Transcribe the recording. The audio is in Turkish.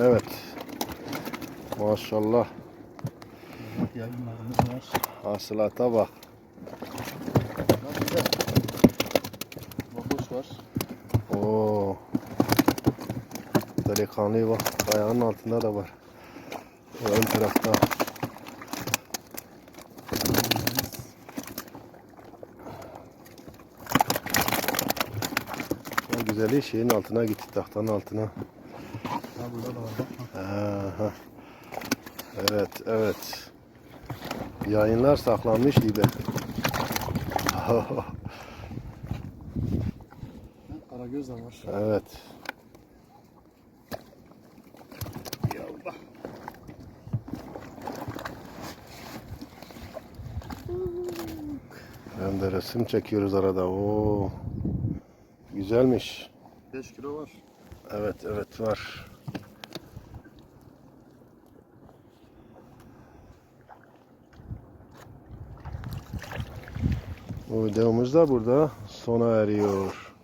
Evet. Maşallah. Var. Hasılata bak. Baboş var. Oo. Delikanlı bak. Ayağının altında da var. Ön tarafta. Güzeli şeyin altına gitti. Tahtanın altına. Ha burada da var bak. Aha. Evet, evet. Yayınlar saklanmış gibi. Karagöz de var. evet. Yallah. Hem de resim çekiyoruz arada. Oo. Güzelmiş. 5 kilo var. Evet, evet var. Bu videomuz da burada sona eriyor.